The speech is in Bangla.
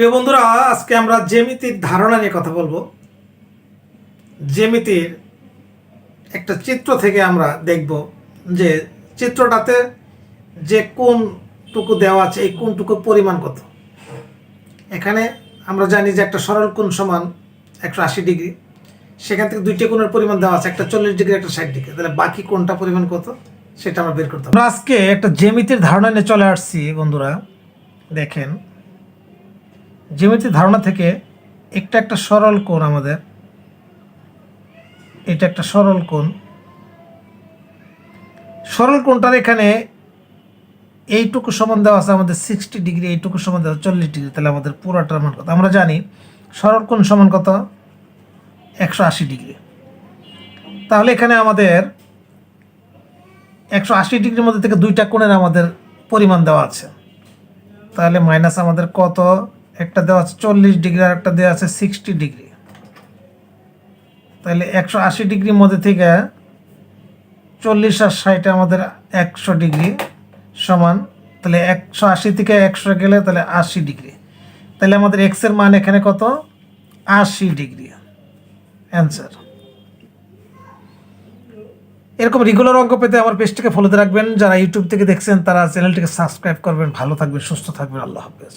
প্রিয় বন্ধুরা, আজকে আমরা জ্যামিতির ধারণা নিয়ে কথা বলব। জ্যামিতির একটা চিত্র থেকে আমরা দেখব যে চিত্রটাতে যে কোনটুকু দেওয়া আছে, এই কোনটুকু পরিমাণ কত। এখানে আমরা জানি যে একটা সরল কোণ সমান একশো আশি ডিগ্রি। সেখান থেকে দুইটি কোণের পরিমাণ দেওয়া আছে, একটা চল্লিশ ডিগ্রি, একটা ষাট ডিগ্রি। তাহলে বাকি কোনটা পরিমাণ কত, সেটা আমরা বের করতে আমরা আজকে একটা জ্যামিতির ধারণা নিয়ে চলে আসছি বন্ধুরা, দেখেন। জ্যামিতির ধারণা থেকে একটা একটা সরল কোণ আমাদের, এটা একটা সরল কোণ। সরল কোণটার এখানে এইটুকু সমান দেওয়া আছে, আমাদের সিক্সটি ডিগ্রি এইটুকু সমান দেওয়া চল্লিশ ডিগ্রি তাহলে আমাদের পুরাটার মান কত? আমরা জানি সরল কোণ সমান কত? একশো আশি ডিগ্রি তাহলে এখানে আমাদের একশো আশি ডিগ্রির মধ্যে থেকে দুইটা কোণের আমাদের পরিমাণ দেওয়া আছে। তাহলে মাইনাস আমাদের কত? একটা দেওয়া আছে চল্লিশ ডিগ্রি আর একটা দেওয়া আছে সিক্সটি ডিগ্রি। তাহলে একশো আশি ডিগ্রির মধ্যে থেকে চল্লিশ আর ষাট আমাদের একশো ডিগ্রি সমান, তাহলে একশো আশি থেকে একশো গেলে তাহলে আশি ডিগ্রি। তাহলে আমাদের এক্সের মান এখানে কত? আশি ডিগ্রি। অ্যান্সার এরকম রেগুলার অঙ্ক পেতে আমার পেজটিকে ফলোতে রাখবেন। যারা ইউটিউব থেকে দেখছেন, তারা চ্যানেলটিকে সাবস্ক্রাইব করবেন। ভালো থাকবেন, সুস্থ থাকবেন। আল্লাহ হাফেজ।